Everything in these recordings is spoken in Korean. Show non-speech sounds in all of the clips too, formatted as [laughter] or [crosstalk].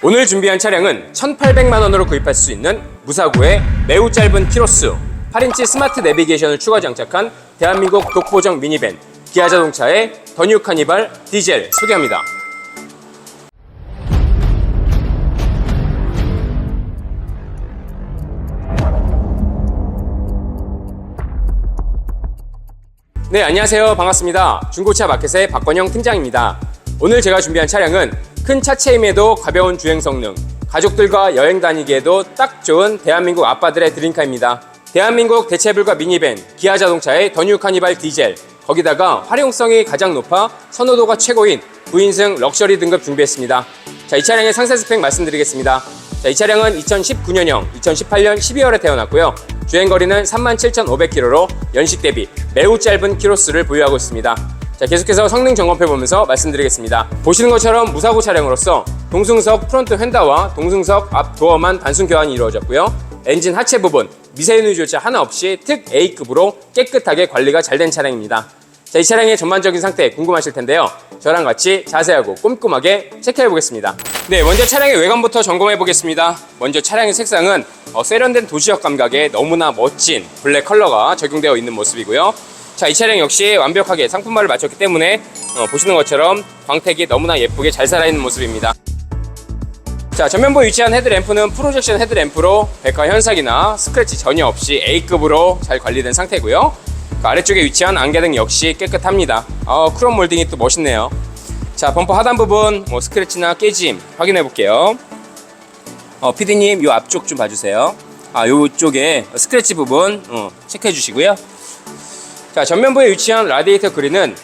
오늘 준비한 차량은 1,800만 원으로 구입할 수 있는 무사고의 매우 짧은 키로수 8인치 스마트 내비게이션을 추가 장착한 대한민국 독보적 미니밴 기아 자동차의 더 뉴 카니발 디젤 소개합니다. 네, 안녕하세요. 반갑습니다. 중고차 마켓의 박건영 팀장입니다. 오늘 제가 준비한 차량은 큰 차체임에도 가벼운 주행 성능, 가족들과 여행 다니기에도 딱 좋은 대한민국 아빠들의 드림카입니다. 대한민국 대체불가 미니밴 기아 자동차의 더 뉴 카니발 디젤, 거기다가 활용성이 가장 높아 선호도가 최고인 9인승 럭셔리 등급 준비했습니다. 자, 이 차량의 상세 스펙 말씀드리겠습니다. 자, 이 차량은 2019년형, 2018년 12월에 태어났고요. 주행거리는 37,500km로 연식 대비 매우 짧은 키로수를 보유하고 있습니다. 자, 계속해서 성능 점검해 보면서 말씀드리겠습니다. 보시는 것처럼 무사고 차량으로서 동승석 프론트 휀다와 동승석 앞 도어만 단순 교환이 이루어졌고요. 엔진 하체 부분 미세누이 조차 하나 없이 특 A급으로 깨끗하게 관리가 잘 된 차량입니다. 자, 이 차량의 전반적인 상태 궁금하실 텐데요. 저랑 같이 자세하고 꼼꼼하게 체크해 보겠습니다. 네, 먼저 차량의 외관부터 점검해 보겠습니다. 먼저 차량의 색상은 어, 세련된 도시적 감각에 너무나 멋진 블랙 컬러가 적용되어 있는 모습이고요. 자, 이 차량 역시 완벽하게 상품화를 마쳤기 때문에 어, 보시는 것처럼 광택이 너무나 예쁘게 잘 살아있는 모습입니다. 자, 전면부에 위치한 헤드램프는 프로젝션 헤드램프로 백화 현상이나 스크래치 전혀 없이 A급으로 잘 관리된 상태고요. 그 아래쪽에 위치한 안개등 역시 깨끗합니다. 어, 크롬 몰딩이 또 멋있네요. 자, 범퍼 하단 부분 뭐 스크래치나 깨짐 확인해 볼게요. 어, 피디님 요 앞쪽 좀 봐주세요. 아, 요쪽에 스크래치 부분 어, 체크해 주시고요. 자, 전면부에 위치한 라디에이터 그릴은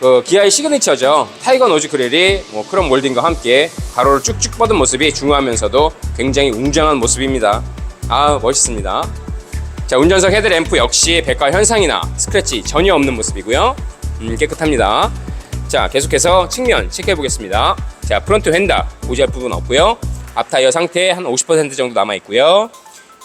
그 기아의 시그니처죠. 타이거 노즈 그릴이 뭐 크롬 몰딩과 함께 가로를 쭉쭉 뻗은 모습이 중후하면서도 굉장히 웅장한 모습입니다. 아, 멋있습니다. 자, 운전석 헤드램프 역시 백화 현상이나 스크래치 전혀 없는 모습이고요. 음, 깨끗합니다. 자, 계속해서 측면 체크해 보겠습니다. 자, 프론트 휀다 보지할 부분 없고요. 앞 타이어 상태 한 50% 정도 남아 있고요.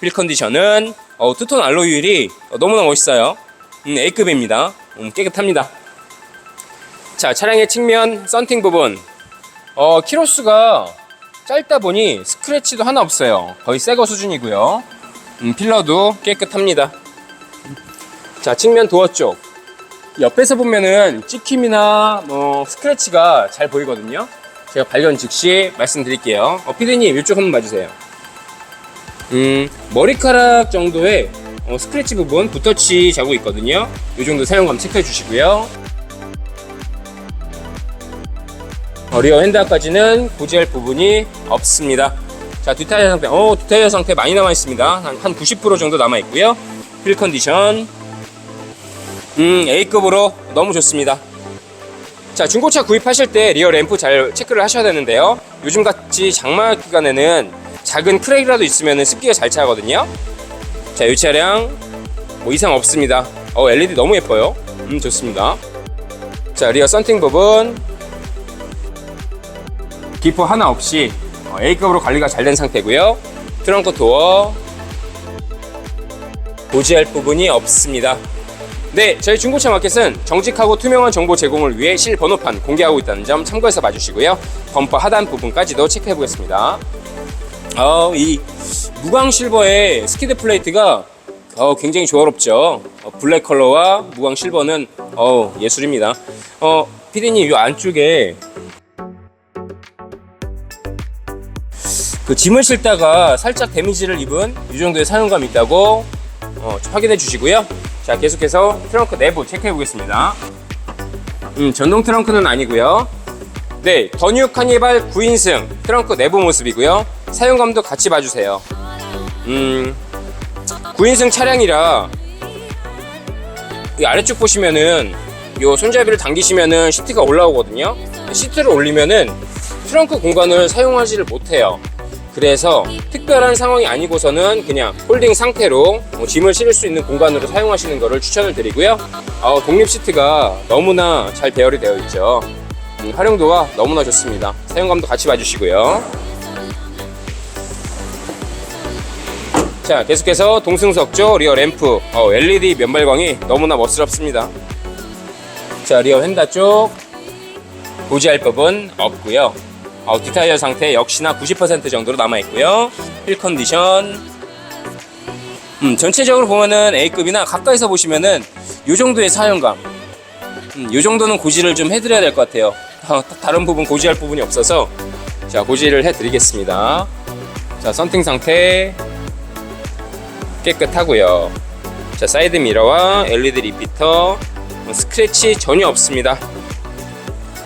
휠 컨디션은 어, 투톤 알로이 휠이 어, 너무나 멋있어요. 음, A급입니다. 음, 깨끗합니다. 자, 차량의 측면 썬팅 부분. 어, 키로수가 짧다 보니 스크래치도 하나 없어요. 거의 새거 수준이고요. 음, 필러도 깨끗합니다. 자, 측면 도어 쪽. 옆에서 보면은 찍힘이나 뭐 스크래치가 잘 보이거든요. 제가 발견 즉시 말씀드릴게요. 어, 피디님 이쪽 한번 봐주세요. 음, 머리카락 정도의 어, 스크래치 부분 붓터치 자국 있거든요. 이 정도 사용감 체크해 주시고요. 어, 리어 핸드까지는 고지할 부분이 없습니다. 자, 뒷타이어 상태, 어, 뒷타이어 상태 많이 남아 있습니다. 한, 한 90% 정도 남아 있고요. 휠 컨디션, 음, A급으로 너무 좋습니다. 자, 중고차 구입하실 때 리어 램프 잘 체크를 하셔야 되는데요. 요즘 같이 장마 기간에는 작은 크랙이라도 있으면 습기가 잘 차거든요. 자, 이 차량 뭐 이상 없습니다. 어, LED 너무 예뻐요. 음, 좋습니다. 자, 리어 썬팅 부분 기포 하나 없이 어, A급으로 관리가 잘 된 상태고요. 트렁크 도어 고지할 부분이 없습니다. 네, 저희 중고차 마켓은 정직하고 투명한 정보 제공을 위해 실 번호판 공개하고 있다는 점 참고해서 봐주시고요. 범퍼 하단 부분까지도 체크해 보겠습니다. 어, 이 무광 실버의 스키드 플레이트가 어, 굉장히 조화롭죠. 어, 블랙 컬러와 무광 실버는 어, 예술입니다. 어, 피디님 이 안쪽에 그 짐을 싣다가 살짝 데미지를 입은 이 정도의 사용감이 있다고 어, 확인해 주시고요. 자, 계속해서 트렁크 내부 체크해 보겠습니다. 음, 전동 트렁크는 아니고요. 네, 더뉴 카니발 9인승 트렁크 내부 모습이고요. 사용감도 같이 봐주세요. 음, 9인승 차량이라 이 아래쪽 보시면은 요 손잡이를 당기시면은 시트가 올라오거든요. 시트를 올리면은 트렁크 공간을 사용하지를 못해요. 그래서 특별한 상황이 아니고서는 그냥 홀딩 상태로 뭐 짐을 실을 수 있는 공간으로 사용하시는 것을 추천을 드리고요. 어, 독립 시트가 너무나 잘 배열이 되어 있죠. 음, 활용도가 너무나 좋습니다. 사용감도 같이 봐주시고요. 자, 계속해서 동승석 쪽 리어 램프, 어, LED 면발광이 너무나 멋스럽습니다. 자, 리어 휀다 쪽 보지할 법은 없고요. 어, 뒷타이어 상태 역시나 90% 정도로 남아 있고요. 휠 컨디션. 음, 전체적으로 보면은 A급이나 가까이서 보시면은 이 정도의 사용감. 음, 이 정도는 고지를 좀 해드려야 될 것 같아요. 어, 다른 부분 고지할 부분이 없어서 자 고지를 해드리겠습니다. 자 썬팅 상태 깨끗하고요. 자 사이드 미러와 LED 리피터 어, 스크래치 전혀 없습니다.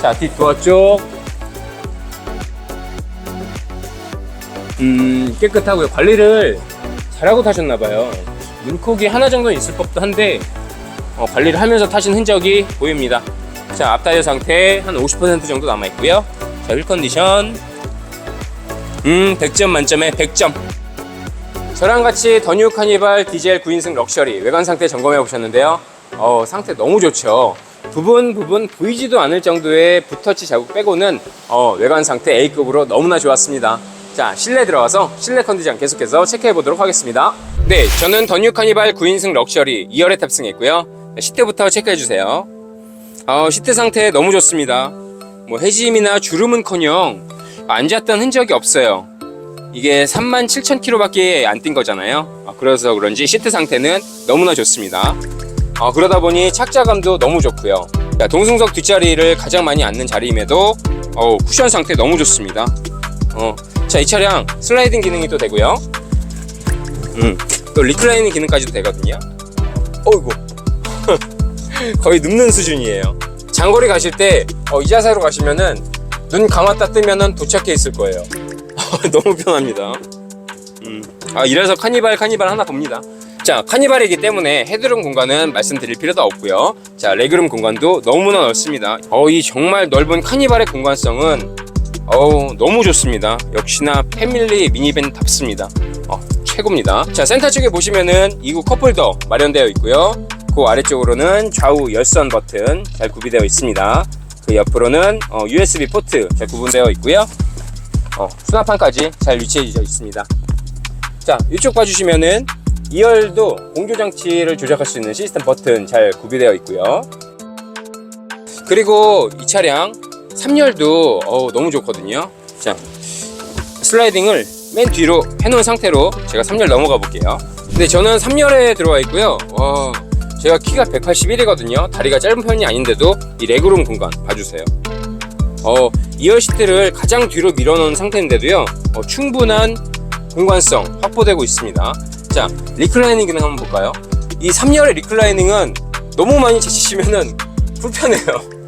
자 뒷도어 쪽 음, 깨끗하고요. 관리를 잘하고 타셨나봐요. 물고기 하나 정도는 있을 법도 한데, 어, 관리를 하면서 타신 흔적이 보입니다. 자, 앞타이어 상태 한 50% 정도 남아있고요. 자, 휠 컨디션. 음, 100점 만점에 100점. 저랑 같이 더 뉴 카니발 디젤 9인승 럭셔리 외관 상태 점검해 보셨는데요. 어, 상태 너무 좋죠. 부분 부분 보이지도 않을 정도의 붓터치 자국 빼고는 어, 외관 상태 A급으로 너무나 좋았습니다. 자, 실내 들어가서 실내 컨디션 계속해서 체크해 보도록 하겠습니다. 네, 저는 더 뉴 카니발 9인승 럭셔리 2열에 탑승했고요. 시트부터 체크해 주세요. 어, 시트 상태 너무 좋습니다. 뭐 해짐이나 주름은커녕 앉았던 흔적이 없어요. 이게 37,000km밖에 안 뛴 거잖아요. 아, 그래서 그런지 시트 상태는 너무나 좋습니다. 아, 그러다 보니 착자감도 너무 좋고요. 자, 동승석 뒷자리를 가장 많이 앉는 자리임에도 쿠션 상태 너무 좋습니다. 어, 자, 이 차량 슬라이딩 기능이 또 되고요. 음, 또 리클라이닝 기능까지도 되거든요. 어이구, [laughs] 거의 눕는 수준이에요. 장거리 가실 때, 어, 이 자세로 가시면은 눈 감았다 뜨면은 도착해 있을 거예요. [laughs] 너무 편합니다. 음. 아, 이래서 카니발 카니발 하나 봅니다. 자, 카니발이기 때문에 헤드룸 공간은 말씀드릴 필요도 없고요. 자, 레그룸 공간도 너무나 넓습니다. 어, 이 정말 넓은 카니발의 공간성은 어우, 너무 좋습니다. 역시나 패밀리 미니밴 답습니다. 어, 최고입니다. 자, 센터 쪽에 보시면은 2구 컵홀더 마련되어 있고요. 그 아래쪽으로는 좌우 열선 버튼 잘 구비되어 있습니다. 그 옆으로는 어, USB 포트 잘 구분되어 있고요. 어, 수납판까지 잘 위치해져 있습니다. 자, 이쪽 봐주시면은 2열도 공조 장치를 조작할 수 있는 시스템 버튼 잘 구비되어 있고요. 그리고 이 차량 3열도 어우, 너무 좋거든요. 자, 슬라이딩을 맨 뒤로 해놓은 상태로 제가 3열 넘어가 볼게요. 근데 저는 3열에 들어와 있고요. 와, 제가 키가 181이거든요. 다리가 짧은 편이 아닌데도 이 레그룸 공간 봐주세요. 어, 2열 시트를 가장 뒤로 밀어놓은 상태인데도요. 어, 충분한 공간성 확보되고 있습니다. 자, 리클라이닝 기능 한번 볼까요? 이 3열의 리클라이닝은 너무 많이 제치시면은 [laughs] 불편해요.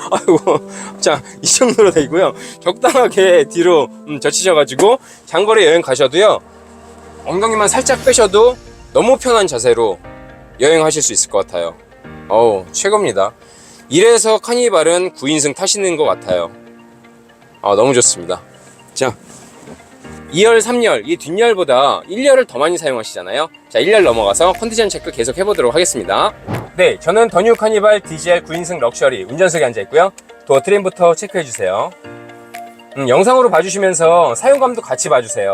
[laughs] 아이고, 자, 이 정도로 돼 있고요. 적당하게 뒤로 음, 젖히셔가지고 장거리 여행 가셔도요. 엉덩이만 살짝 빼셔도 너무 편한 자세로 여행하실 수 있을 것 같아요. 어우, 최고입니다. 이래서 카니발은 9인승 타시는 것 같아요. 아, 너무 좋습니다. 자, 2열, 3열, 이 뒷열보다 1열을 더 많이 사용하시잖아요. 자, 1열 넘어가서 컨디션 체크 계속 해보도록 하겠습니다. 네, 저는 더뉴 카니발 DGR 9인승 럭셔리 운전석에 앉아 있고요. 도어 트림부터 체크해 주세요. 음, 영상으로 봐주시면서 사용감도 같이 봐주세요.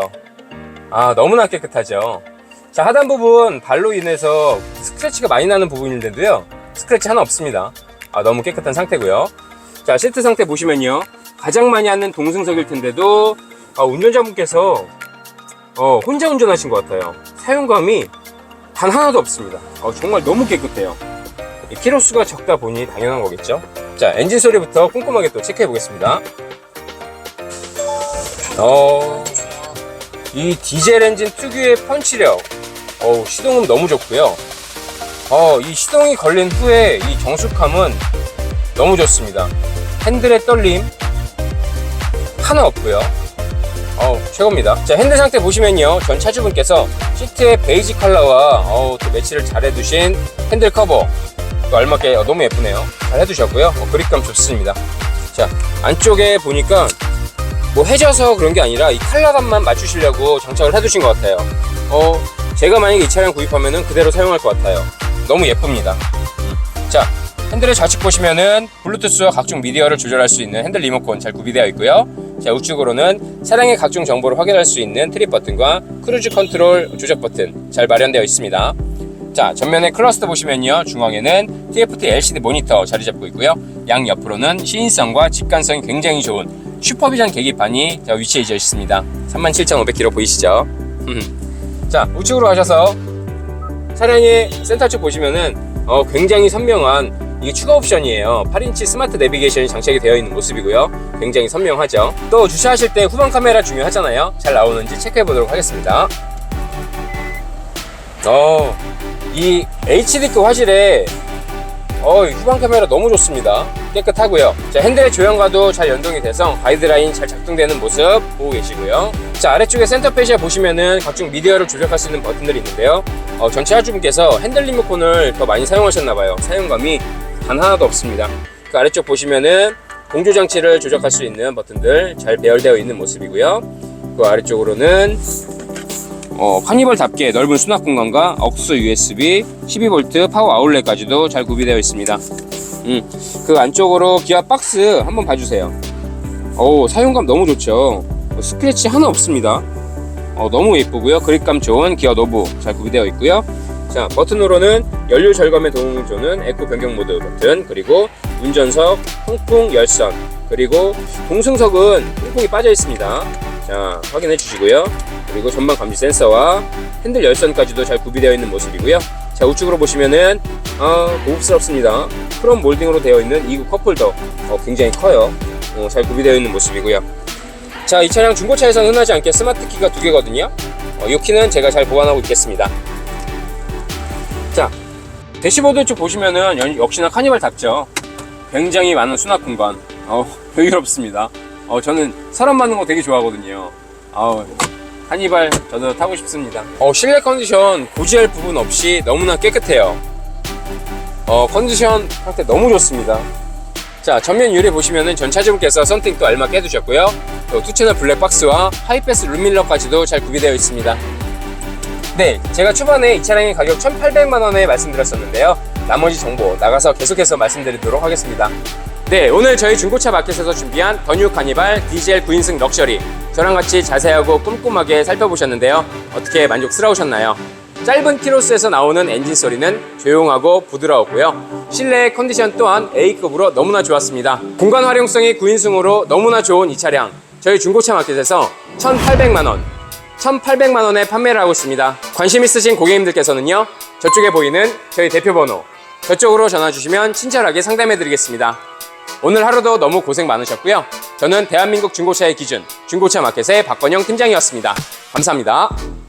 아, 너무나 깨끗하죠. 자, 하단 부분 발로 인해서 스크래치가 많이 나는 부분인데도요. 스크래치 하나 없습니다. 아, 너무 깨끗한 상태고요. 자, 시트 상태 보시면요. 가장 많이 앉는 동승석일 텐데도 아, 운전자분께서 어, 혼자 운전하신 것 같아요. 사용감이 단 하나도 없습니다. 어, 정말 너무 깨끗해요. 이 키로수가 적다 보니 당연한 거겠죠. 자, 엔진 소리부터 꼼꼼하게 또 체크해 보겠습니다. 어, 이 디젤 엔진 특유의 펀치력, 어, 시동음 너무 좋고요. 어, 이 시동이 걸린 후에 이 정숙함은 너무 좋습니다. 핸들의 떨림 하나 없고요. 어우, 최고입니다. 자, 핸들 상태 보시면요. 전 차주분께서 시트의 베이지 컬러와 어우, 또 매치를 잘 해두신 핸들 커버. 또 알맞게 어, 너무 예쁘네요. 잘 해두셨고요. 어, 그립감 좋습니다. 자, 안쪽에 보니까 뭐 해져서 그런 게 아니라 이 컬러감만 맞추시려고 장착을 해두신 것 같아요. 어, 제가 만약에 이 차량 구입하면은 그대로 사용할 것 같아요. 너무 예쁩니다. 음. 자, 핸들의 좌측 보시면은 블루투스와 각종 미디어를 조절할 수 있는 핸들 리모컨 잘 구비되어 있고요. 자, 우측으로는 차량의 각종 정보를 확인할 수 있는 트립 버튼과 크루즈 컨트롤 조작 버튼 잘 마련되어 있습니다. 자, 전면에 클러스터 보시면요. 중앙에는 TFT LCD 모니터 자리 잡고 있고요. 양 옆으로는 시인성과 직관성이 굉장히 좋은 슈퍼비전 계기판이 자, 위치해 있습니다. 37,500km 보이시죠? 자, 우측으로 가셔서 차량의 센터 쪽 보시면은 어, 굉장히 선명한 이게 추가 옵션이에요. 8인치 스마트 내비게이션이 장착이 되어 있는 모습이고요. 굉장히 선명하죠. 또 주차하실 때 후방 카메라 중요하잖아요. 잘 나오는지 체크해 보도록 하겠습니다. 어, 이 HD급 화질에 어, 이 후방 카메라 너무 좋습니다. 깨끗하고요. 자, 핸들의 조형과도 잘 연동이 돼서 가이드라인 잘 작동되는 모습 보고 계시고요. 자, 아래쪽에 센터 페시아 보시면은 각종 미디어를 조작할 수 있는 버튼들이 있는데요. 어, 전체 하주분께서 핸들 리모컨을 더 많이 사용하셨나봐요. 사용감이 단 하나도 없습니다. 그 아래쪽 보시면은 공조 장치를 조작할 수 있는 버튼들 잘 배열되어 있는 모습이고요. 그 아래쪽으로는 어, 카니발답게 넓은 수납 공간과 억수 USB, 12V 파워 아울렛까지도 잘 구비되어 있습니다. 음, 그 안쪽으로 기아 박스 한번 봐주세요. 오, 사용감 너무 좋죠. 어, 스크래치 하나 없습니다. 어, 너무 예쁘고요. 그립감 좋은 기아 노브 잘 구비되어 있고요. 자, 버튼으로는 연료 절감에 도움을 주는 에코 변경 모드 버튼, 그리고 운전석, 통풍 열선, 그리고 동승석은 통풍이 빠져 있습니다. 자, 확인해 주시고요. 그리고 전방 감지 센서와 핸들 열선까지도 잘 구비되어 있는 모습이고요. 자, 우측으로 보시면은 어, 고급스럽습니다. 크롬 몰딩으로 되어 있는 2구 컵홀더 어, 굉장히 커요. 어, 잘 구비되어 있는 모습이고요. 자, 이 차량 중고차에서는 흔하지 않게 스마트 키가 두 개거든요. 어, 이 키는 제가 잘 보관하고 있겠습니다. 자, 대시보드 쪽 보시면은 연- 역시나 카니발 답죠. 굉장히 많은 수납 공간. 어, [laughs] 여유롭습니다. 어, 저는 사람 많은 거 되게 좋아하거든요. 어, 카니발 저도 타고 싶습니다. 어, 실내 컨디션 고지할 부분 없이 너무나 깨끗해요. 어, 컨디션 상태 너무 좋습니다. 자, 전면 유리 보시면은 전 차주분께서 썬팅도 알맞게 해두셨고요. 또 투채널 블랙박스와 하이패스 룸밀러까지도 잘 구비되어 있습니다. 네, 제가 초반에 이 차량의 가격 1,800만 원에 말씀드렸었는데요. 나머지 정보 나가서 계속해서 말씀드리도록 하겠습니다. 네, 오늘 저희 중고차 마켓에서 준비한 더뉴 카니발 디젤 9인승 럭셔리 저랑 같이 자세하고 꼼꼼하게 살펴보셨는데요. 어떻게 만족스러우셨나요? 짧은 키로수에서 나오는 엔진 소리는 조용하고 부드러웠고요. 실내 컨디션 또한 A급으로 너무나 좋았습니다. 공간 활용성이 9인승으로 너무나 좋은 이 차량 저희 중고차 마켓에서 1,800만 원 1,800만 원에 판매를 하고 있습니다. 관심 있으신 고객님들께서는요. 저쪽에 보이는 저희 대표 번호 저쪽으로 전화 주시면 친절하게 상담해 드리겠습니다. 오늘 하루도 너무 고생 많으셨고요. 저는 대한민국 중고차의 기준 중고차 마켓의 박건영 팀장이었습니다. 감사합니다.